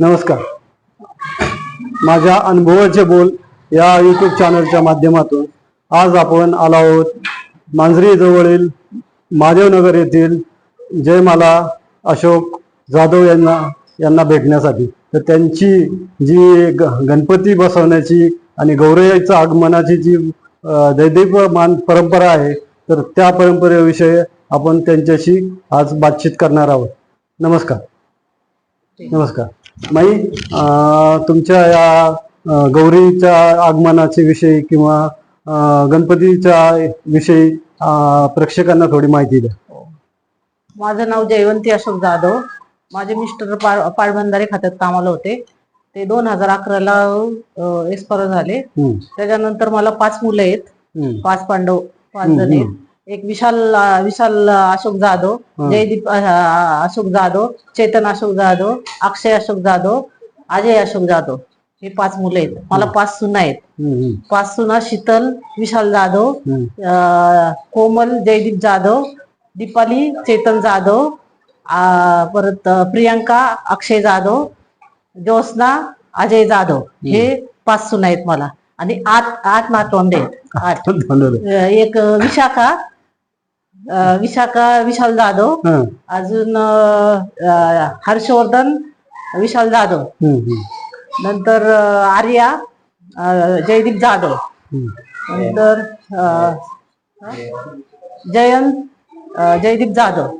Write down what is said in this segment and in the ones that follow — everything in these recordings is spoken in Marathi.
नमस्कार. माझ्या अनुभवाचे बोल या युट्यूब चॅनलच्या माध्यमातून आज आपण आलो आहोत मांजरी जवळील महादेवनगर येथील जयमाला अशोक जाधव यांना यांना भेटण्यासाठी. तर त्यांची जी ग- गणपती बसवण्याची आणि गौरयाचं आगमनाची जी अं, दैदिप्यमान परंपरा आहे तर त्या परंपरेविषयी आपण त्यांच्याशी आज बातचीत करणार आहोत. नमस्कार. नमस्कार. माई अं, तुमच्या या गौरीच्या आगमनाच्या विषयी किंवा गणपतीच्या विषयी प्रेक्षकांना थोडी माहिती द्या. माझं नाव जयवंती अशोक जाधव. माझे मिस्टर पाळ पाळबंधारे खात्यात कामाला होते. ते दोन हजार अकराला एक्सपायर झाले. त्याच्यानंतर मला पाच मुलं आहेत. पाच पांडव पाच जण आहेत. एक विशाल विशाल अशोक जाधव. जयदीप अशोक जाधव चेतन अशोक जाधव अक्षय अशोक जाधव अजय अशोक जाधव. हे पाच मुलं आहेत. मला पाच सुना आहेत. पाच सुना शीतल विशाल जाधव कोमल जयदीप जाधव दीपाली चेतन जाधव परत प्रियांका अक्षय जाधव ज्योत्स्ना अजय जाधव. हे. पाच सुना आहेत मला. आणि आठ आठ नातवंडे आहेत. आठ. एक विशाखा विशाखा विशाल जाधव हं, अजून अं, हर्षवर्धन विशाल जाधव. नंतर अं, आर्या अं, जयदीप जाधव. नंतर अं, जयंत अं, जयदीप जाधव.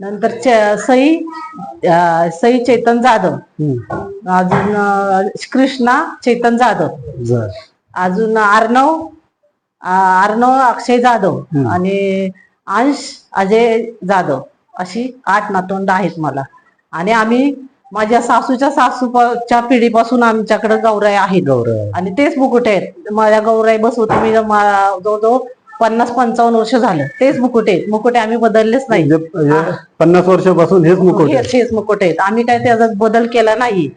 नंतर च- सई अं, सई चेतन जाधव. अजून अं, कृष्णा चेतन जाधव. बर. अजून अर्णव अर्णव अक्षय जाधव. आणि अंश अजय जाधव अशी आठ नातवंड आहेत मला. आणि आम्ही माझ्या सासूच्या सासूच्या पिढीपासून आमच्याकडे गौराई आहेत गौरव आणि तेच मुकुटे आहेत. माझ्या गौराई बसवते मी जवळजवळ पन्नास पंचावन्न वर्ष झालं. तेच मुकुटे आहेत. मुकुटे आम्ही बदललेच नाही. म्हणजे पन्नास वर्षापासून हेच मुकुट आहे. हेच मुकुटे आहेत. आम्ही काय त्याचा बदल केला नाही.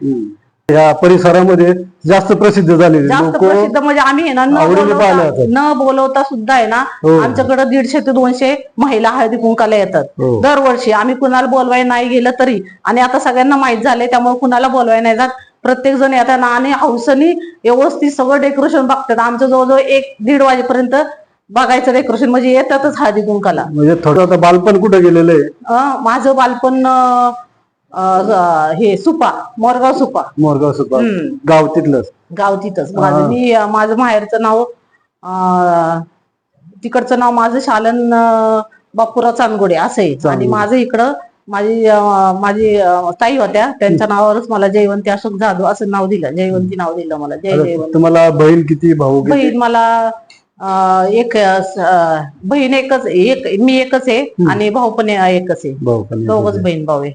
या परिसरामध्ये जास्त प्रसिद्ध झालेले जास्त लोक प्रसिद्ध म्हणजे आम्ही आहे ना न आवडीने पाहायला बोलवता येतात. न बोलवता सुद्धा आहे ना हो. आमच्याकडे दीडशे ते दोनशे महिला हळदी कुंकाला येतात हो. दरवर्षी आम्ही कुणाला बोलवाय नाही गेलं तरी आणि आता सगळ्यांना माहीत झालंय त्यामुळे कुणाला बोलवाय नाही जात प्रत्येक जण येताना आणि हौसनी व्यवस्थित सगळं डेकोरेशन बघतात आमचं जवळजवळ एक दीड वाजेपर्यंत बघायचं डेकोरेशन म्हणजे येतातच हळदी कुंकाला म्हणजे थोडं आता बालपण कुठे गेलेलं आहे अं, माझं बालपण अं, हे सुपा मोरगाव सुपा. मोरगाव सुपा. गाव तिथलंच. गाव तिथंच. माझं मी माझं माहेरचं नाव तिकडचं नाव माझं शालन बापूराव चांदगोडे असं आहे. आणि. माझं इकडं माझी माझी ताई होत्या. त्यांच्या नावावरच मला जयवंती अशोक जाधव असं नाव दिलं. जयवंती नाव दिलं मला. जय जयवंती. तुम्हाला बहीण किती भाऊ बहीण मला एक बहीण एकच एक मी एकच आहे आणि भाऊ पण एकच आहे. दोघच बहीण भाऊ आहे.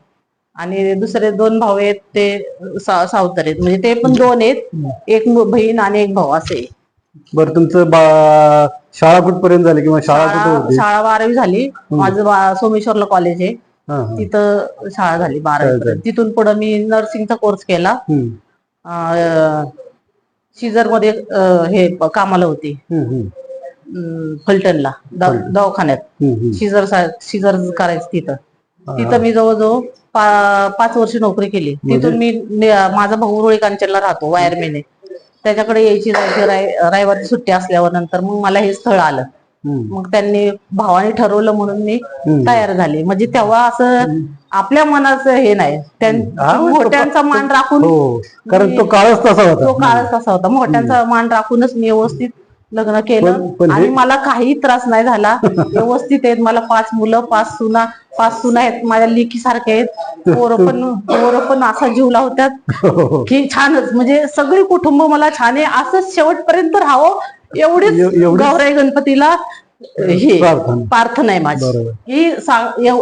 आणि दुसरे दोन भाऊ आहेत ते सा- सावतर आहेत. म्हणजे ते पण दोन आहेत. एक बहीण आणि एक भाऊ असे बरं तुमचं बा शाळा कुठपर्यंत झाली किंवा शाळा कुठे शाळा होती? शाळा बारावी झाली. माझं बा- सोमेश्वरला कॉलेज आहे. हा, हा. तिथं शाळा झाली बारावी पर्यंत. तिथून पुढे मी नर्सिंगचा कोर्स केला. हम्म, सीझरमध्ये अं, हे प- कामाला होती. हम्म, हम्म, अं, फलटणला दव- दवाखान्यात. हम्म, हम्म. करायचं तिथं. तिथं मी जवळजवळ पा- पाच वर्ष नोकरी केली. तिथून मी माझा भाऊ रोळी कांचनला राहतो वायरमेन. त्याच्याकडे यायची जायची रविवारची सुट्टी असल्यावर नंतर मग मला हे स्थळ आलं. मग त्यांनी भावाने ठरवलं म्हणून मी. तयार झाली. म्हणजे तेव्हा असं आपल्या मनाचं हे नाही. तो मोठ्यांचा मान राखून हो कारण तो काळच तसा तो होता काळच तसा होता. मोठ्यांचा मान राखूनच मी व्यवस्थित लग्न केलं. आणि मला काही त्रास नाही झाला. व्यवस्थित आहेत. मला पाच मुलं पाच सुना पाच सुना आहेत माझ्या लेकी सारखे आहेत. पोरं पण पोरं पण असा जीव लावतात की छानच. म्हणजे सगळी कुटुंब मला छान आहे. असंच शेवटपर्यंत राहावं एवढीच एव- एवढीच- गौराई गणपतीला. हे प्रार्थना. आहे माझी. ही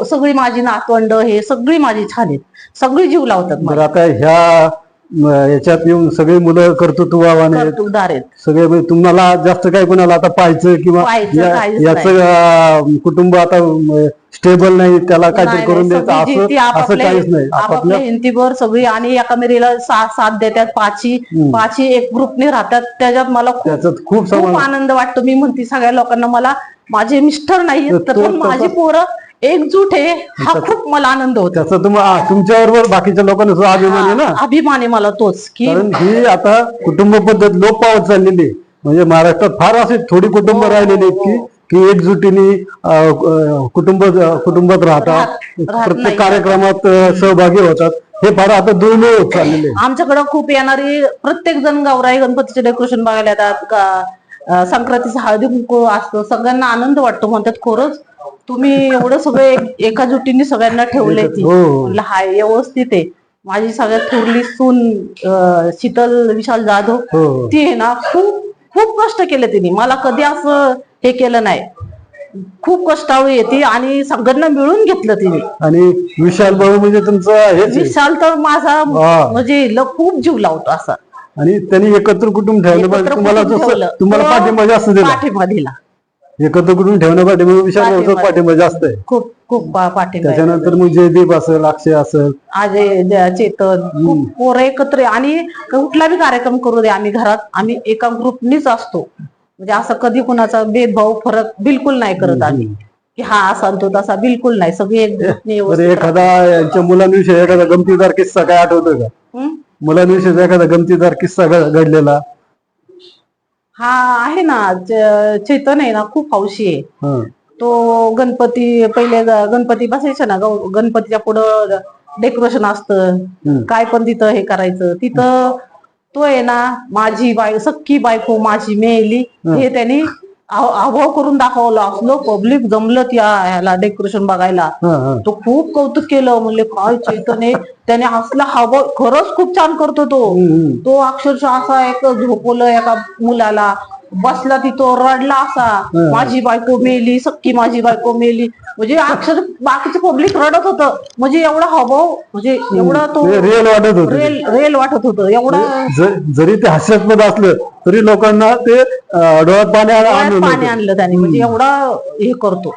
सगळी माझी नातवंड हे सगळी माझी छान आहेत. सगळी जीव लावतात मला. आता ह्या याच्यात येऊन सगळी मुलं कर्तृत्ववाने आहेत. कर्तुदार आहेत. सगळे म्हणजे तुम्हाला जास्त काय कोणाला आता पाहायचं किंवा पाहायचं याचं कुटुंब आता स्टेबल नाही त्याला काहीतरी नाही, करून नाही, द्यायचं सगळी असं जी ती असं आपापल्या काहीच नाही. आपापल्या आपापल्या हिमतीवर सगळी आणि एकामेरीला साथ साथ देतात पाची. पाची एक ग्रुपने राहतात. त्याच्यात मला खूप त्याच्यात खूप आनंद वाटतो. मी म्हणते सगळ्या लोकांना मला माझे मिस्टर नाही तर तर तो पण माझी पोरं एकजूट आहे हा खूप मला आनंद होतो त्याचा तुम्हाला तुमच्याबरोबर बाकीच्या लोकांना सुद्धा अभिमान आहे ना अभिमान आहे मला तोच की कारण ही आता कुटुंब पद्धत लोप पावत चाललेली आहे. म्हणजे महाराष्ट्रात फार असे थोडी कुटुंब हो, राहिलेली आहेत की की एकजुटीने अं, अं, कुटुंब कुटुंबात राहतात राहत- राहत नाही. प्रत्येक कार्यक्रमात अं, सहभागी होतात हे फार आता दुर्मिळ होत चाललेले आहे. आमच्याकडे खूप येणारी प्रत्येक जण गौराई गणपतीचे डेकोरेशन बघायला येतात का अं, संक्रांतीचं हळदी कुंकू असतं सगळ्यांना आनंद वाटतो म्हणतात खरंच तुम्ही एवढं सगळे एक- जुटीने सगळ्यांना ठेवले ती. हो. म्हणलं हाय व्यवस्थित आहे. माझी सगळ्यात थोरली सून शीतल विशाल जाधव हो. ती आहे ना खूप खूप कष्ट केले तिने. मला कधी असं हे केलं नाही. खूप कष्टाळू येते आणि सगळ्यांना मिळून घेतलं तिने. आणि विशाल भाऊ म्हणजे तुमचं. विशाल तर माझा. म्हणजे ल- खूप जीव लावतो असा. आणि त्यांनी एकत्र कुटुंब ठेवलं. तुम्हाला जास्त पाठिंबा दिला. एकत्र कुटुंब ठेवण्यासाठी मग विशाल भाऊचा पाठिंबा. जास्त आहे. खूप खूप पा- पाठिंबा आहे. त्याच्यानंतर मग जयदीप असेल अक्षय असेल. अजय द- चेतन खूप पोरं एकत्र आहे. आणि कुठला बी कार्यक्रम करू दे आम्ही घरात आम्ही एका ग्रुपनीच असतो. म्हणजे असं कधी कुणाचा भेदभाव फरक बिलकुल नाही करत आम्ही. की हा असा आणि तो तसा बिलकुल नाही. सगळे एक ग्रुपने तर एखादा यांच्या मुलांविषयी एखादा गमतीदार किस्सा काय आठवतोय का? हं? मुलांविषयी एखादा गमतीदार किस्सा घड- घडलेला? हा आहे ना. च- चेतन आहे ना खूप हौशी आहे. हं. तो गणपती पहिले ग- गणपती बसायचा ना गौ- गणपतीच्या पुढं डेकोरेशन असतं. हम्म. काय पण तिथं हे करायचं. तिथं तो आहे ना माझी बाय सख्खी बायको माझी मेली हे त्यांनी अभाव करून दाखवलं. असलो पब्लिक जमलं त्या ह्याला डेकोरेशन बघायला. तो खूप कौतुक केलं. म्हणले काय चैतन्य. त्याने असला हावभाव खरंच खूप छान करतो तो. तो अक्षरशः असा एक झोपवलं एका मुलाला. बसला तिथं रडला असा. माझी बायको मेली सक्की माझी बायको मेली. म्हणजे अक्षर बाकीचे पब्लिक रडत होतं. म्हणजे एवढा हवाव म्हणजे एवढा तो रिअल वाटत होत. रेल रेल वाटत होतं. एवढा जरी ते हास्यास्पद असलं तरी लोकांना ते अं, डोळ्यात पाणी आण- डोळ्यात आणून पाणी. आणलं त्याने. म्हणजे एवढा हे करतो.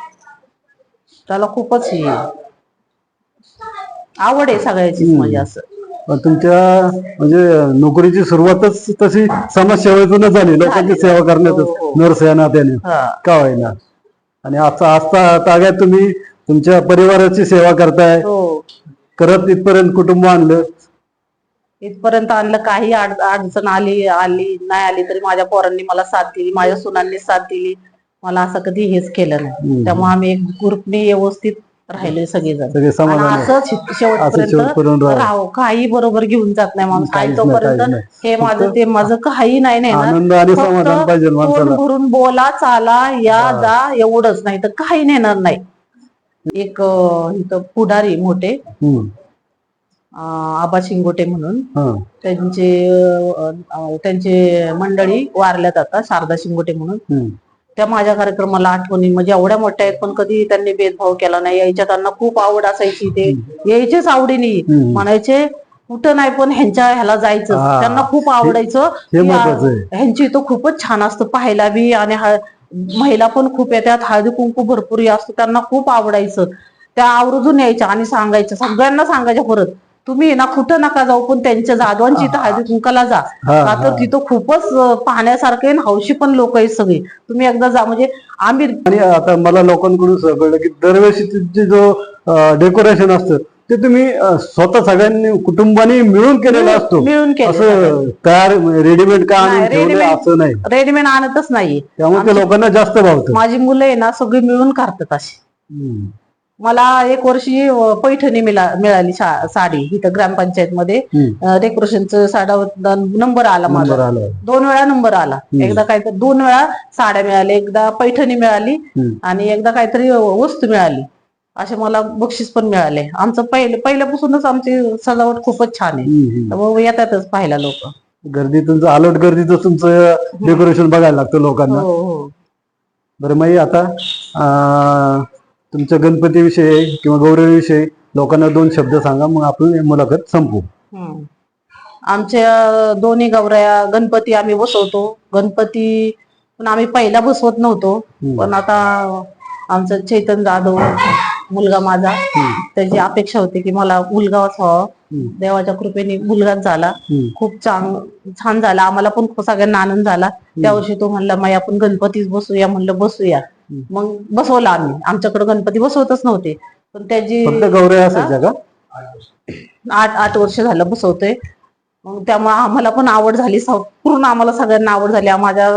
त्याला खूपच हे. आवड आहे सगळ्याचीच म्हणजे असं. तुमच्या म्हणजे नोकरीची सुरुवातच तशी समाजसेवेतूनच झाली. लोकांची सेवा हो, करण्यातच. हो. नर्स या नात्याने हा. का होईना? आणि आता आजता ताग्यात तुम्ही तुमच्या परिवाराची सेवा करताय. हो. करत इथपर्यंत कुटुंब आणलं? इथपर्यंत आणलं. काही अड- अडचण आली आली नाही आली तरी माझ्या पोरांनी मला साथ दिली. माझ्या सुनांनी साथ दिली. मला असं कधी हेच केलं नाही. त्यामुळे आम्ही एक ग्रुपने व्यवस्थित राहिले सगळेजण. सगळे आणि समाधान असंच असं शेवटपर्यंत शेवटपर्यंत राहा. राहो. काही बरोबर घेऊन जात नाही माणूस. काहीच आहे नाही, तोपर्यंत काहीच नाही. हे माझं ते माझं काही नाही नेणार आनंद आणि फक्त समाधान पाहिजे तोंड माणसाला. भरून बोला चाला या जा एवढंच. नाही तर काही नेणार नाही. एक अं, इथं पुढारी मोठे हम्म. अं, आबा शिंगोटे म्हणून. हं. त्यांचे अं, अं, त्यांचे मंडळी वारल्यात आता शारदा शिंगोटे म्हणून. हम्म. त्या माझ्या कार्यक्रमाला आठवणी म्हणजे एवढ्या मोठ्या आहेत पण कधी त्यांनी भेदभाव केला नाही. यायच्या त्यांना खूप आवड असायची ते यायचेच आवडीने. म्हणायचे कुठं नाही पण ह्यांच्या ह्याला जायचं. त्यांना खूप आवडायचं. ह्यांची इथं खूपच छान असतं पाहायला बी आणि हा- महिला पण खूप येतात हळदी कुंकू भरपूर असतो. त्यांना खूप आवडायचं. त्या आवर्जून यायच्या आणि सांगायच्या. सगळ्यांना सांगायच्या परत. तुम्ही ना कुठं नका जाऊ पण त्यांच्या जाधवांची इथं हळदी कुंकाला जा. का तर तिथं खूपच पाहण्यासारखं आणि हौशी पण लोक आहेत सगळी. तुम्ही एकदा जा म्हणजे आम्ही आणि आता मला लोकांकडून कळलं की दरवर्षी तुमचे जो डेकोरेशन असतं ते तुम्ही स्वतः सगळ्यांनी कुटुंबाने मिळून केलेला असतो. मिळून असं तयार रेडीमेड का नाही, असं रेडीमेड आणतच नाही. त्यामुळे लोकांना जास्त भावतं. माझी मुलं आहे ना सगळी मिळून करतात अशी. मला एक वर्षी पैठणी मिळा- मिळाली साडी इथं ग्रामपंचायत मध्ये. डेकोरेशनचं साडा नंबर आला माझा. दोन वेळा नंबर आला. एकदा काहीतरी दोन वेळा साड्या मिळाल्या एकदा पैठणी मिळाली. आणि एकदा काहीतरी वस्तू मिळाली. असे मला बक्षीस पण मिळाले. आमचं पहिले पहिल्यापासूनच आमची सजावट खूपच छान आहे. येतातच पाहायला लोक. गर्दी तुमचं आलोट गर्दीचं तुमचं डेकोरेशन बघायला लागतं लोकांना. हो हो. बरं माई आता तुमच्या गणपतीविषयी किंवा गौरीविषयी लोकांना दोन शब्द सांगा मग आपण मुलाखत संपू. आमच्या दोन्ही गौऱ्या गणपती आम्ही बसवतो. गणपती पण आम्ही पहिला बसवत नव्हतो. पण आता आमचं चैतन जाधव मुलगा माझा त्याची अपेक्षा होती की मला मुलगाच व्हावा. हम्म. देवाच्या कृपेने मुलगाच झाला. खूप चांग छान झाला. आम्हाला पण खूप सगळ्यांना आनंद झाला. त्या वर्षी तो म्हणला माई आपण गणपतीच बसूया. म्हणलं बसूया. मग बसवला आम्ही. आमच्याकडे गणपती बसवतच नव्हते. पण त्याची फक्त गौऱ्या असायच्या का? आठ आठ वर्ष झालं बसवतोय. मग त्यामुळे आम्हाला पण आवड झाली. पूर्ण आम्हाला सगळ्यांना आवड झाली. माझ्या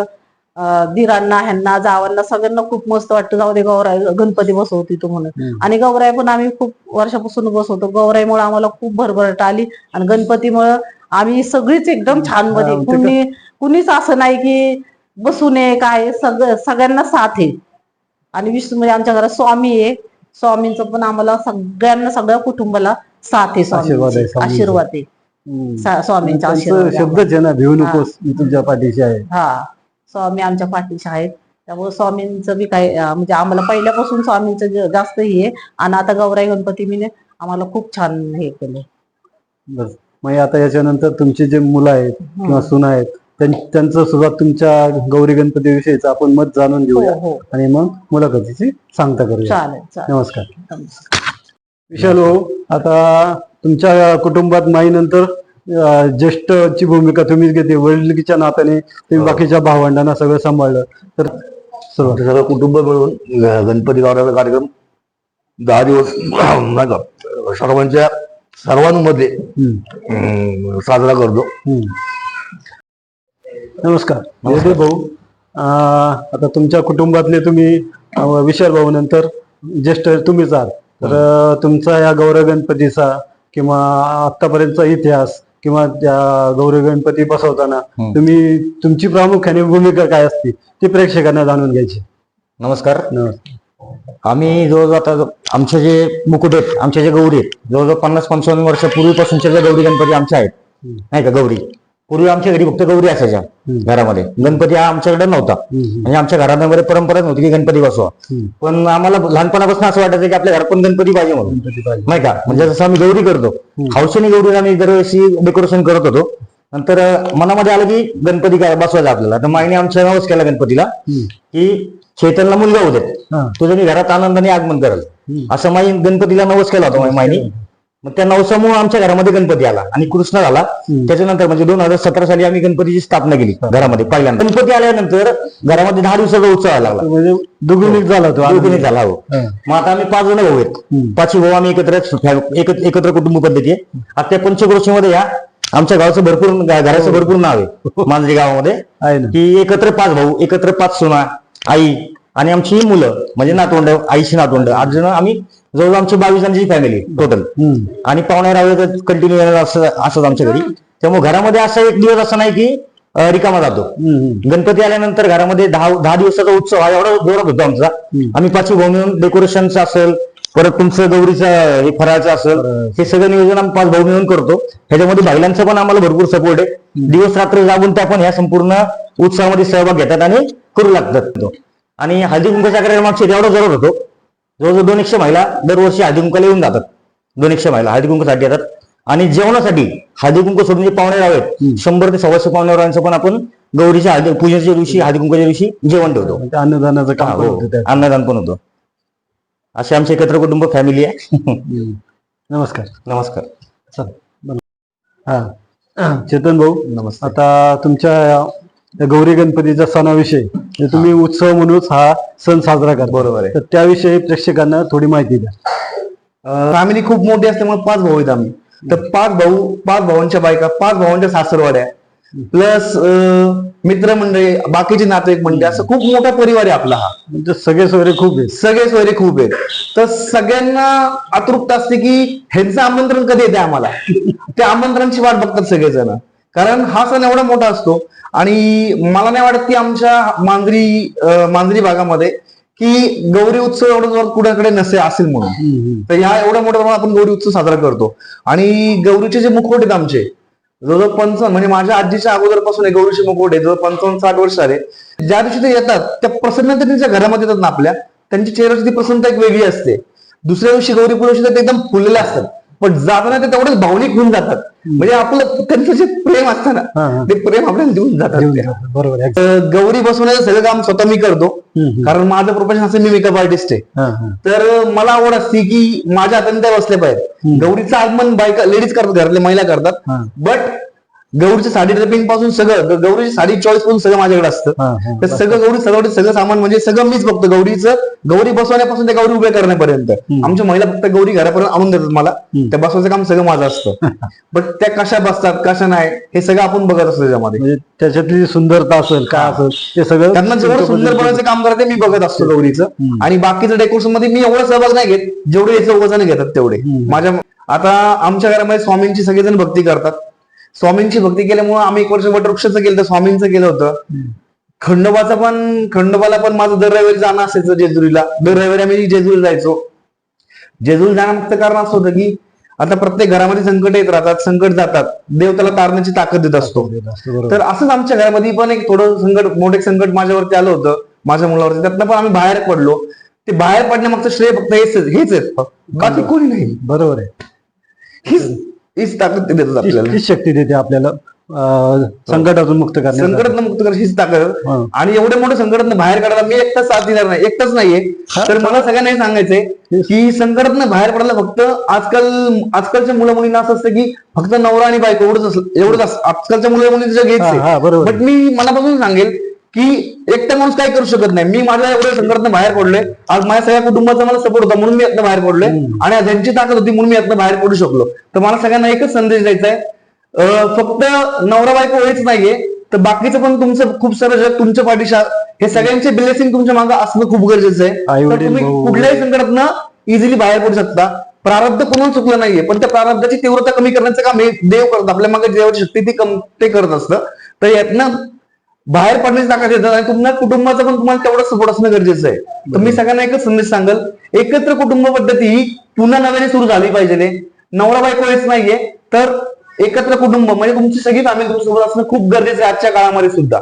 अं, दिरांना ह्यांना जावांना सगळ्यांना खूप मस्त वाटतं. जाऊ दे गौराय गणपती बसवती तू म्हणून. आणि गौराई पण आम्ही खूप वर्षापासून बसवतो. गौराईमुळे आम्हाला खूप भरभराट आली. आणि गणपतीमुळे आम्ही सगळीच एकदम छानमध्ये कुणी कुणीच असं नाही की बसू नये काय सगळं सगळ्यांना साथ आहे. आणि विष्णू म्हणजे आमच्या घरात स्वामी आहे. स्वामींचं पण आम्हाला सगळ्यांना सगळ्या कुटुंबाला साथ आहे. स्वामींचा. आशीर्वाद आहे स्वामींचा. आशीर्वाद आहे. शब्दच आहे ना भिवू नकोस मी तुझ्या पाठीशी आहे. हा. स्वामी आमच्या पाठीचे आहेत. त्यामुळे स्वामींचं बी काय म्हणजे आम्हाला पहिल्यापासून स्वामींचं जास्त हे आहे. आणि आता गौराई गणपती मी आम्हाला खूप छान हे केलं बस. मग आता याच्यानंतर तुमचे जे मुलं आहेत किंवा सुना आहेत त्यांचं सुद्धा तुमच्या गौरी गणपती विषयीचं आपण मत जाणून हो घेऊया. हो आणि मग मुलाखतीची सांगता करूया. चालेल चालेल. नमस्कार. विशाल भाऊ आता तुमच्या कुटुंबात माईनंतर अं, ज्येष्ठची भूमिका तुम्हीच घेते वडिलकीच्या नात्याने तुम्ही हो. बाकीच्या भावंडांना सगळं सांभाळलं. तर सुरुवात. आमचं सगळं कुटुंब मिळून गणपती गौराचा कार्यक्रम दहा दिवस नाही का सर्वांच्या सर्वांमध्ये हम्म, अं, साजरा करतो. हम्म. नमस्कार. जयदेव भाऊ. आता तुमच्या कुटुंबातले तुम्ही विशाल भाऊ नंतर ज्येष्ठ तुम्हीच आहात. तर तुमचा या गौरव गणपतीचा किंवा आतापर्यंतचा इतिहास किंवा त्या गौरव गणपती बसवताना. तुम्ही तुमची प्रामुख्याने भूमिका काय असते ती प्रेक्षकांना जाणून घ्यायची. नमस्कार. आम्ही जवळजवळ आता आमचे जे मुकुट आहेत आमचे जे गौरी आहेत जवळजवळ पन्नास पंचावन्न वर्षापूर्वीपासूनच्या ज्या गौरी गणपती आमच्या आहेत. नाही का गौरी? पूर्वी आमच्या घरी फक्त गौरी असायच्या. घरामध्ये. गणपती हा आमच्याकडे नव्हता. म्हणजे आमच्या घरामध्ये परंपरा नव्हती की गणपती बसवा. पण आम्हाला लहानपणापासून असं वाटायचं की आपल्या घरात पण गणपती पाहिजे म्हणून. नाही का? म्हणजे जसं आम्ही गौरी करतो. हौसेने गौरी आम्ही दरवर्षी डेकोरेशन करत होतो. नंतर मनामध्ये आलं की गणपती काय बसवायचा आपल्याला. तर माईने आमच्या नावच केला गणपतीला. की चैतनला मुलगा होऊ देत हा. तुझं मी घरात आनंदाने आगमन करेल. असं माई गणपतीला नवस केला होता माई- माईने मग त्या नवसामुळे आमच्या घरामध्ये गणपती आला आणि कृष्ण झाला. त्याच्यानंतर म्हणजे दोन हजार सतरा साली आम्ही गणपतीची स्थापना केली घरामध्ये पहिल्यांदा. गणपती आल्यानंतर घरामध्ये दहा दिवसाचा उत्सव लागला. म्हणजे दुगुणिक झाला तो आनंद. दोघींनी झाला हो. हा. मग आता आम्ही पाच जण भाऊ आहेत. पाचही भाऊ आम्ही एकत्र एकत्र एकत्र कुटुंब पद्धती आहे. आता त्या पंचक्रोशीमध्ये या. आमच्या गावाचं भरपूर घराचं भरपूर नाव आहे. मांजरी गावामध्ये. की एकत्र पाच भाऊ एकत्र पाच सुना आई आणि आमची ही मुलं म्हणजे नातवंड आईची नातवंड आठ जण आम्ही जवळ आमची बावीस जणांची फॅमिली टोटल. आणि पाहुणे रावळे कंटिन्यू येणार असं असंच आमच्या घरी. त्यामुळे घरामध्ये असा एक दिवस असा नाही की रिकामा जातो. गणपती आल्यानंतर घरामध्ये दहा दहा दिवसाचा उत्सव हा एवढा जोरात होतो आमचा. आम्ही पाचवी भाऊ मिळून डेकोरेशनचं असेल परत तुमचं गौरीचं हे फराळचं असेल हे सगळं नियोजन आम्ही पाच भाऊ मिळून करतो. ह्याच्यामध्ये महिलांचा पण आम्हाला भरपूर सपोर्ट आहे. दिवस रात्र जागून त्या पण ह्या संपूर्ण उत्सवामध्ये सहभाग घेतात आणि करू लागतात. आणि हळदी कुंकाच्या कार्यक्रम आमच्या एवढा जोरात होतो. जवळजवळ दोन एकशे महिला दरवर्षी हळदी कुंकाला येऊन जातात. दोन एकशे महिला हळदी कुंकासाठी येतात. आणि जेवणासाठी हळदी कुंकू सोडून जे पाहुणे आहेत शंभर ते सव्वाशे पाहुणे रावांचं पण आपण गौरीच्या हळदी पूजेच्या दिवशी हळदी कुंकाच्या दिवशी जेवण ठेवतो. म्हणजे अन्नदानाचं काम हो. अन्नदान पण होतं. असे आमचे एकत्र कुटुंब फॅमिली आहे. नमस्कार. नमस्कार. चला हा. चेतन भाऊ नमस्ते. आता तुमच्या गौरी गणपतीच्या सणाविषयी. म्हणजे तुम्ही उत्सव म्हणूनच हा सण साजरा करता बरोबर आहे. तर त्याविषयी प्रेक्षकांना थोडी माहिती द्या. फॅमिली खूप मोठी असल्यामुळे पाच भाऊ आहेत आम्ही. तर पाच भाऊ पाच भावांच्या बायका पाच भावांच्या सासरवाड्या. प्लस मित्रमंडळी बाकीचे नातेवाईक मंडळी असं खूप मोठा परिवार आहे आपला हा. म्हणजे सगळे सोयरे खूप आहेत. सगळे सोयरे खूप आहेत. तर सगळ्यांना आतुरता असते की ह्यांचं आमंत्रण कधी येते आम्हाला? त्या आमंत्रणाची वाट बघतात सगळेजण. कारण हा सण एवढा मोठा असतो आणि मला नाही वाटत की आमच्या मांजरी मांजरी भागामध्ये की गौरी उत्सव एवढा जोरात कुणाकडे नसे असेल म्हणून. तर ह्या एवढ्या मोठ्या प्रमाणात आपण गौरी उत्सव साजरा करतो. आणि गौरीचे जे मुखवट आहेत आमचे जवळजवळ पंचावन्न म्हणजे माझ्या आजीच्या अगोदरपासून हे गौरीचे मुखवट आहे जवळ पंचावन्न साठ वर्ष झाले. ज्या दिवशी ते येतात त्या प्रसन्नतेच्या घरामध्ये येतात ना आपल्या. त्यांच्या चेहऱ्याची ती प्रसन्नता एक वेगळी असते. दुसऱ्या दिवशी गौरी पूजा दिवशी तर ते एकदम फुललेले असतात. पण जाताना ते तेवढेच भावनिक होऊन जातात. म्हणजे आपलं त्यांचं जे प्रेम असतं. ना ते प्रेम आपल्याला देऊन जातात. बरोबर गौरी बसवण्याचं सगळं काम स्वतः मी करतो. कारण माझं प्रोफेशन असं मी मेकअप आर्टिस्ट आहे. तर मला आवड असते की माझ्या हाताने त्या बसल्या पाहिजेत गौरीचं आगमन बायका लेडीज करतात घरातल्या महिला करतात. बट गौरीच्या साडी ड्रेपिंगपासून सगळं गौरीची साडी चॉईसपासून सगळं माझ्याकडे असतं. तर सगळं गौरी सगळं सगळं सामान म्हणजे सगळं मीच बघतो. गौरीचं गौरी बसवण्यापासून ते गौरी उभ्या करण्यापर्यंत. आमच्या महिला फक्त गौरी घरापर्यंत आणून देतात मला. त्या बसवायचं काम सगळं माझं असतं. बट त्या कशा बसतात कशा नाही हे सगळं आपण बघत असतो त्याच्यामध्ये. म्हणजे त्याच्यातली सुंदरता असेल काय असेल ते सगळं त्यांना जेवढं सुंदर बनायचं काम करते मी बघत असतो गौरीचं. आणि बाकीचं डेकोरेशनमध्ये मी एवढा सहभाग नाही घेत जेवढे याचे जण घेतात तेवढे. माझ्या आता आमच्या घरामध्ये स्वामींची सगळेजण भक्ती करतात. स्वामींची भक्ती केल्यामुळे आम्ही एक वर्ष वटवृक्षाचं केलं होतं स्वामींचं केलं होतं. खंडोबाचं पण खंडोबाला पण माझं दर रविवारी जाणं असायचं जेजुरीला. दर रविवारी आम्ही जेजुरीला जायचो. जेजुरी जाणं फक्त कारण असं होतं की आता प्रत्येक घरामध्ये संकट येत राहतात संकट जातात. देव त्याला तारण्याची ताकद देत असतो. तर असंच आमच्या घरामध्ये पण एक थोडं संकट मोठे संकट माझ्यावरती आलं होतं माझ्या मुलावरती. त्यातनं पण आम्ही बाहेर पडलो. ते बाहेर पडण्यामागचं श्रेय फक्त हेच हेच आहे. बाकी कोणी नाही. बरोबर आहे. हीच ताकद ते देतात आपल्याला. तीच शक्ती देते आपल्याला. अं, संकटातून मुक्त करण्यासाठी. संकटातनं मुक्त कर हीच ताकद. हा. आणि एवढे मोठे संकटातनं बाहेर काढायला मी एकटाच साथ देणार नाही. एकटाच नाहीये. तर मला सगळ्यांना हे सांगायचंय की संकटातनं बाहेर पडायला फक्त आजकाल आजकालच्या मुलं मुलींना असं असतं की फक्त नवरा आणि बायको एवढंच एवढंच असं- आजकालच्या मुलं मुली जग हा, हा, बरोबर. बट मी मनापासून सांगेल की एकटा माणूस काय करू शकत नाही. मी माझ्या एवढ्या संकटातनं बाहेर पडलोय. आज माझ्या सगळ्या कुटुंबाचा मला सपोर्ट होता म्हणून मी यातनं बाहेर पडलोय. आणि ज्यांची ताकद होती म्हणून मी यातनं बाहेर पडू शकलो. तर मला सगळ्यांना एकच संदेश द्यायचा आहे. फक्त नवरा बायको हेच नाहीये. तर बाकीचं पण तुमचं खूप सारं जग तुमच्या पाठीशा हे सगळ्यांचे ब्लेसिंग तुमच्या मागे असणं खूप गरजेचं आहे. तर तुम्ही. कुठल्याही संकटातनं इझिली बाहेर पडू शकता. प्रारब्ध कोणाला चुकलं नाहीये. पण त्या प्रारब्धाची तीव्रता कमी करण्याचं काम हे देव करत आपल्या मागे देवाची शक्ती ती कम ते करत असतं. तर यातनं बाहेर पडण्याची ताकद येतात आणि तुम्हाला कुटुंबाचा पण तुम्हाला तेवढा सपोर्ट असणं गरजेचं आहे. तर मी सगळ्यांना एकच संदेश सांगल एकत्र कुटुंब पद्धती ही पुन्हा नव्याने सुरू झाली पाहिजे नवरा बायको हेच नाहीये तर एकत्र कुटुंब म्हणजे तुमची सगळी फॅमिली तुमच्यासोबत असणं खूप गरजेचं आहे आजच्या काळामध्ये सुद्धा.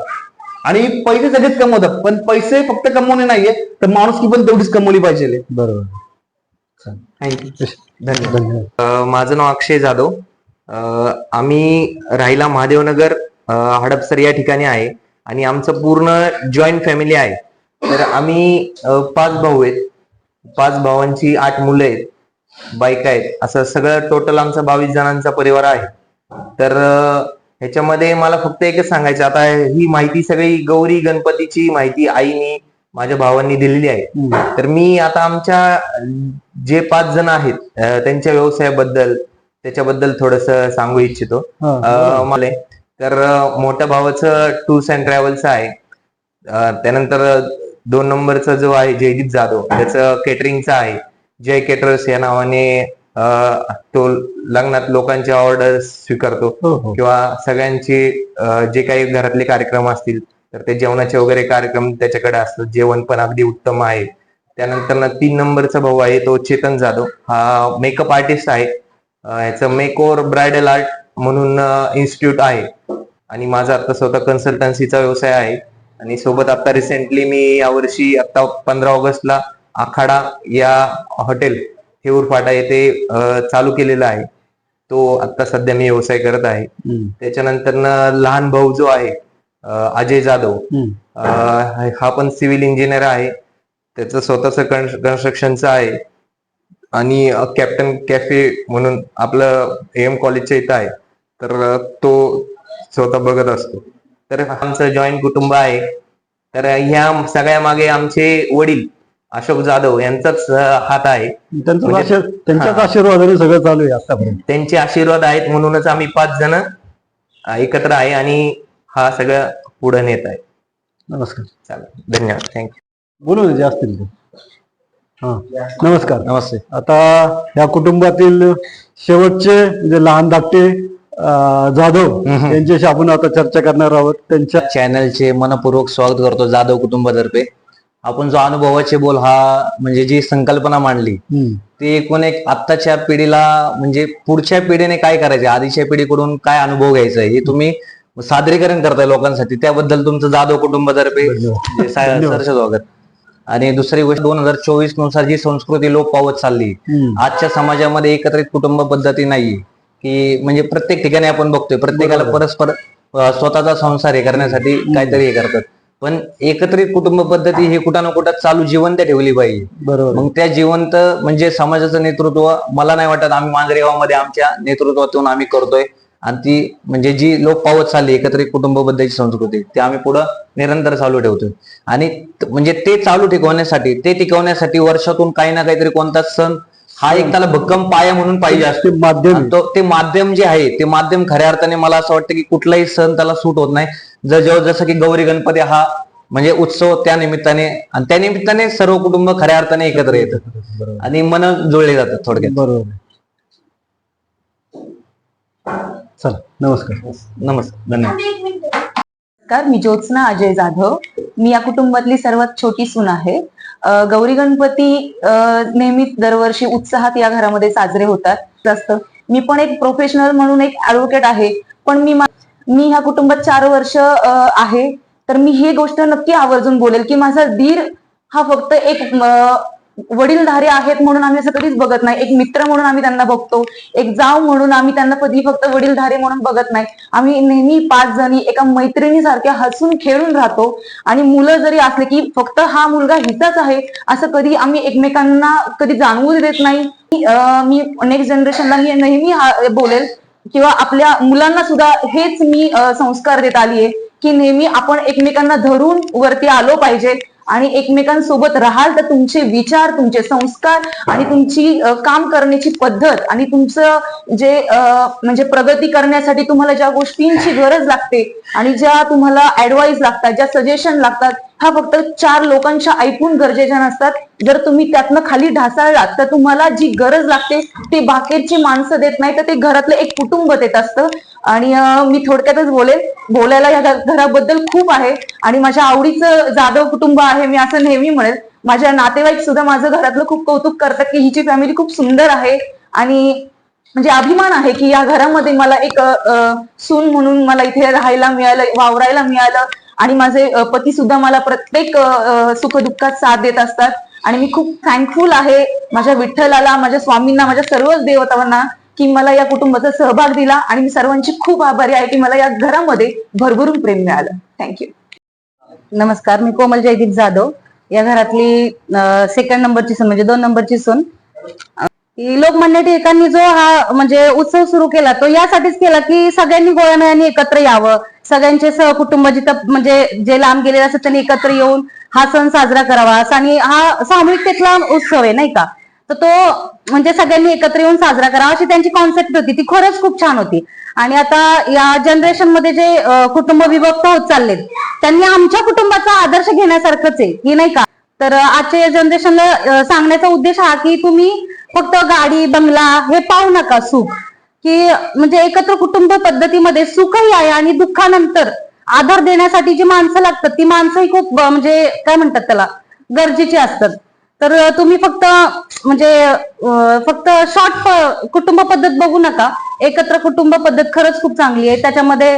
आणि पैसे सगळेच कमवतात पण पैसे फक्त कमवणे नाहीये तर माणुसकी पण तेवढीच कमवली पाहिजे बरोबर. थँक्यू धन्यवाद. माझं नाव अक्षय जाधव. अ, आम्ही राहिला महादेवनगर हडपसर या ठिकाणी आहे. आणि आमचं पूर्ण जॉईंट फॅमिली आहे. तर आम्ही पाच भाऊ आहेत. पाच भावांची आठ मुलं आहेत. बायका आहेत. असं सगळं टोटल आमचा बावीस जणांचा परिवार आहे. तर ह्याच्यामध्ये मला फक्त एकच सांगायचं आता ही माहिती सगळी गौरी गणपतीची माहिती आईनी माझ्या भावांनी दिलेली आहे. तर मी आता आमच्या जे पाच जण आहेत त्यांच्या व्यवसायाबद्दल त्याच्याबद्दल थोडस सांगू इच्छितो. मला तर मोठ्या भावाचं टूर्स अँड ट्रॅव्हल्स आहे. त्यानंतर दोन नंबरचा जो आहे जयदीप जाधव त्याचं केटरिंगचं आहे. जय केटरर्स या नावाने तो लग्नात लोकांचे ऑर्डर स्वीकारतो हो हो. किंवा सगळ्यांचे जे काही घरातले कार्यक्रम असतील तर ते जेवणाचे वगैरे कार्यक्रम त्याच्याकडे असतात. जेवण पण अगदी उत्तम आहे. त्यानंतर ना तीन नंबरचा भाऊ आहे तो चेतन जाधव. हा मेकअप आर्टिस्ट आहे. अं, ह्याचं मेक ओव्हर ब्रायडल आर्ट म्हणून इन्स्टिट्यूट आहे. आणि माझा आता स्वतः कन्सल्टन्सीचा व्यवसाय आहे. आणि सोबत आता रिसेंटली मी यावर्षी आता पंधरा ऑगस्टला आखाडा या हॉटेल हेऊर फाटा येथे चालू केलेला आहे. तो आता सध्या मी व्यवसाय करत आहे. त्याच्यानंतर लहान भाऊ जो आहे अजय जाधव हा पण सिव्हिल इंजिनियर आहे. त्याचं स्वतःच कन्स्ट्रक्शनचं आहे. आणि कॅप्टन कॅफे म्हणून आपलं एम कॉलेजच्या इथं आहे. तर तो स्वतः बघत असतो. तर आमचं जॉईंट कुटुंब आहे. तर ह्या सगळ्या मागे आमचे वडील अशोक जाधव यांचाच हात आहे. त्यांचाच म्हणजे- त्यांच्याच हा. आशीर्वादाने सगळं चालू आहे आतापर्यंत. त्यांचे आशीर्वाद आहेत म्हणूनच आम्ही पाच जण एकत्र आहे आणि हा सगळं पुढे नेत आहे. नमस्कार. चालेल. धन्यवाद. थँक्यू बोलू ना जे असतील ते हा नमस्कार. नमस्ते. आता या कुटुंबातील शेवटचे म्हणजे लहान धाकटे जाधव यांच्याशी आपण आता चर्चा करणार आहोत. त्यांच्या चॅनलचे मनपूर्वक स्वागत करतो जाधव कुटुंबातर्फे. आपण जो अनुभवाचे बोल हा म्हणजे जी संकल्पना मांडली ती एकूण एक आत्ताच्या पिढीला म्हणजे पुढच्या पिढीने काय करायचे आधीच्या पिढीकडून काय अनुभव घ्यायचा आहे हे तुम्ही सादरीकरण करताय लोकांसाठी. त्याबद्दल तुमचं जाधव कुटुंबातर्फे स्वागत. आणि दुसरी गोष्ट दोन हजार चोवीसनुसार जी संस्कृती लोप पावत चालली. आजच्या समाजामध्ये एकत्रित कुटुंब पद्धती नाहीये. की म्हणजे प्रत्येक ठिकाणी आपण बघतोय प्रत्येकाला परस्पर अं, स्वतःचा संसार हे करण्यासाठी काहीतरी हे करतात. पण एकत्रित कुटुंब पद्धती हे कुठं ना कुठं चालू जिवंत ठेवली पाहिजे. बरोबर. मग त्या जिवंत म्हणजे समाजाचं नेतृत्व मला नाही वाटत आम्ही मांजरेगावमध्ये आमच्या नेतृत्वातून आम्ही करतोय. आणि ती म्हणजे जी लोक पावत चालली एकत्रित कुटुंबाबद्दलची संस्कृती ती आम्ही पुढं निरंतर चालू ठेवतोय. आणि त- म्हणजे ते चालू टिकवण्यासाठी ते टिकवण्यासाठी वर्षातून काही ना काहीतरी कोणता सण हा एक त्याला भक्कम पाया म्हणून पाहिजे असतो. ते माध्यम तो ते माध्यम जे आहे ते माध्यम खऱ्या अर्थाने मला असं वाटतं की कुठलाही सण त्याला सूट होत नाही. जर जेव्हा जसं की गौरी गणपती हा म्हणजे उत्सव त्या निमित्ताने आणि त्या निमित्ताने सर्व कुटुंब खऱ्या अर्थाने एकत्र येतात आणि मन जुळले जातात थोडक्यात. बरोबर. चला नमस्कार. नमस्कार. धन्यवाद. मी ज्योत्स्ना अजय जाधव. मी या कुटुंबातली सर्वात छोटी सून आहे. गौरी गणपती नेहमीच दरवर्षी उत्साहात या घरामध्ये साजरे होतात. जास्त. मी पण एक प्रोफेशनल म्हणून एक ऍडव्होकेट आहे. पण मी मी ह्या कुटुंबात चार वर्ष आहे. तर मी ही गोष्ट नक्की आवर्जून बोलेल की माझा धीर हा फक्त एक वडीलधारे आहेत म्हणून आम्ही असं कधीच बघत नाही. एक मित्र म्हणून आम्ही त्यांना बघतो. एक जाव म्हणून आम्ही त्यांना कधी फक्त वडीलधारे म्हणून बघत नाही. आम्ही नेहमी पाच जणी एका मैत्रिणीसारख्या हसून खेळून राहतो. आणि मुलं जरी असले की फक्त हा मुलगा हिचाच आहे असं कधी आम्ही एकमेकांना कधी जाणवू देत नाही. मी नेक्स्ट जनरेशनला मी नेहमी बोलेल किंवा आपल्या मुलांना सुद्धा हेच मी संस्कार देत आलीये की नेहमी आपण एकमेकांना धरून वरती आलो पाहिजे. आणि एकमेकांसोबत राहाल तर तुमचे विचार तुमचे संस्कार आणि तुमची काम करण्याची पद्धत आणि तुमचं जे म्हणजे प्रगती करण्यासाठी तुम्हाला ज्या गोष्टींची गरज लागते आणि ज्या तुम्हाला ऍडवाईस लागतात ज्या सजेशन लागतात हा फक्त चार लोकांच्या ऐकून गरजेच्या नसतात. जर तुम्ही त्यातनं खाली ढासळलात तर तुम्हाला जी गरज लागते ते बाकीची माणसं देत नाही तर ते घरातलं एक कुटुंब देत असतं. आणि मी थोडक्यातच बोलेल बोलायला या घराबद्दल खूप आहे आणि माझ्या आवडीचं जाधव कुटुंब आहे मी असं नेहमी म्हणेल माझ्या नातेवाईक सुद्धा माझं घरातलं खूप कौतुक करतात की हिची फॅमिली खूप सुंदर आहे आणि म्हणजे अभिमान आहे की या घरामध्ये मला एक सून म्हणून मला इथे राहायला मिळालं वावरायला मिळालं आणि माझे पती सुद्धा मला प्रत्येक सुखदुःखात साथ देत असतात. आणि मी खूप थँकफुल आहे माझ्या विठ्ठलाला माझ्या स्वामींना माझ्या सर्वच देवतांना की मला या कुटुंबाचा सहभाग दिला आणि मी सर्वांची खूप आभारी आहे की मला या घरामध्ये भरभरून प्रेम मिळालं. थँक्यू नमस्कार मी कोमल जयदीप जाधव. या घरातली सेकंड नंबरची सून म्हणजे दोन नंबरची सून. लोकमान्य टिळकांनी जो हा म्हणजे उत्सव सुरू केला तो यासाठीच केला की सगळ्यांनी गोळ्यामेळ्यांनी एकत्र यावं. सगळ्यांचे सहकुटुंब जिथं म्हणजे जे लांब गेलेले असतात त्यांनी एकत्र येऊन हा सण साजरा करावा. आणि हा सामूहिकतेतला उत्सव आहे नाही का? तर तो म्हणजे सगळ्यांनी एकत्र येऊन साजरा करावा अशी त्यांची कॉन्सेप्ट होती. ती खरंच खूप छान होती. आणि आता या जनरेशनमध्ये जे कुटुंब विभक्त होत चाललेत त्यांनी आमच्या कुटुंबाचा आदर्श घेण्यासारखंच आहे की नाही का? तर आजच्या या जनरेशनला सांगण्याचा उद्देश हा की तुम्ही फक्त गाडी बंगला हे पाहू नका सुख. की म्हणजे एकत्र कुटुंब पद्धतीमध्ये सुखही आहे आणि दुःखानंतर आधार देण्यासाठी जी माणसं लागतात ती माणसंही खूप म्हणजे काय म्हणतात त्याला गरजेची असतात. तर तुम्ही फक्त म्हणजे फक्त शॉर्ट कुटुंब पद्धत बघू नका. एकत्र कुटुंब पद्धत खरंच खूप चांगली आहे. त्याच्यामध्ये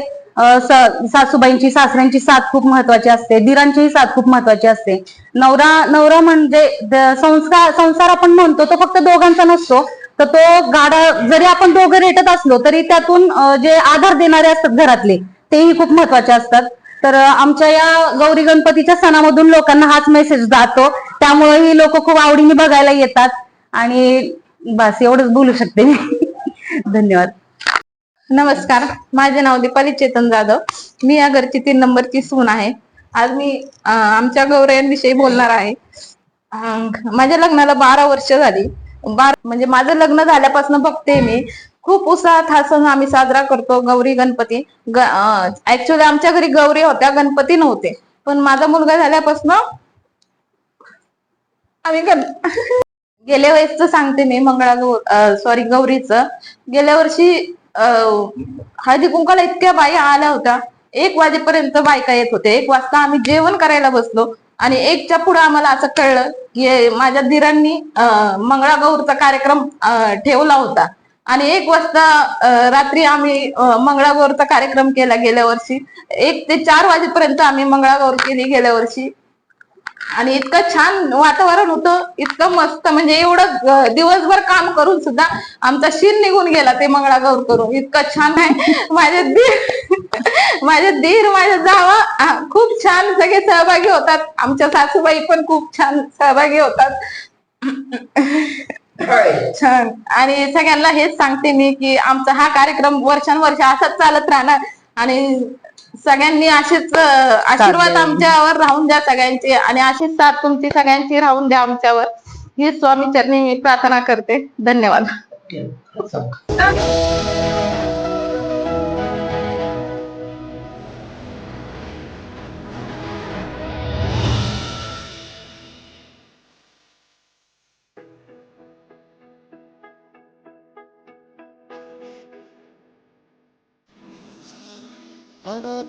सासूबाईंची सासऱ्यांची साथ खूप महत्वाची असते. दिरांचीही साथ खूप महत्वाची असते. नवरा नवरा म्हणजे संस्कार संसार आपण म्हणतो तो फक्त दोघांचा नसतो. तर तो गाडा जरी आपण दोघं रेटत असलो तरी त्यातून जे आधार देणारे असतात घरातले तेही खूप महत्त्वाचे असतात. तर आमच्या या गौरी गणपतीच्या सणामधून लोकांना हाच मेसेज जातो. त्यामुळे ही लोक खूप आवडीने बघायला येतात. आणि बस एवढंच बोलू शकते मी. धन्यवाद. नमस्कार. माझे नाव दीपाली चेतन जाधव. मी या घरची तीन नंबरची सून आहे. आज मी आमच्या गौरयांविषयी बोलणार आहे. माझ्या लग्नाला बारा वर्ष झाली. बार म्हणजे माझं लग्न झाल्यापासून बघते मी. खूप उत्साहात हा सण आम्ही साजरा करतो. गौरी गणपती. ऍक्च्युली आमच्या घरी गौरी होत्या गणपती नव्हते. पण माझा मुलगा झाल्यापासून आम्ही गेल्या वेळेसच सांगते मी मंगळा सॉरी गौरीचं. गेल्या वर्षी हळदी कुंकाला इतक्या बाया आल्या होत्या. एक वाजेपर्यंत बायका येत होते एक वाजता आम्ही जेवण करायला बसलो आणि एकच्या पुढे आम्हाला असं कळलं की माझ्या धीरांनी मंगळागौरचा कार्यक्रम ठेवला होता. आणि एक वाजता रात्री आम्ही मंगळागौरचा कार्यक्रम केला गेल्या वर्षी. एक ते चार वाजेपर्यंत आम्ही मंगळागौर केली गेल्या वर्षी. आणि इतकं छान वातावरण होतं इतकं मस्त. म्हणजे एवढं दिवसभर काम करून सुद्धा आमचा शीर निघून गेला ते मंगळागौर करून. इतकं छान आहे. माझे दीर माझे दीर माझ्या जावा खूप छान सगळे सहभागी होतात. आमच्या सासूबाई पण खूप छान सहभागी होतात. छान. आणि सगळ्यांना हेच सांगते मी की आमचा हा कार्यक्रम वर्षानुवर्ष असाच चालत राहणार. आणि सगळ्यांनी असेच आशीर्वाद आमच्यावर राहून द्या सगळ्यांचे आणि अशीच साथ तुमची सगळ्यांची राहून द्या आमच्यावर. ही स्वामी चरणी मी प्रार्थना करते. धन्यवाद. Yeah.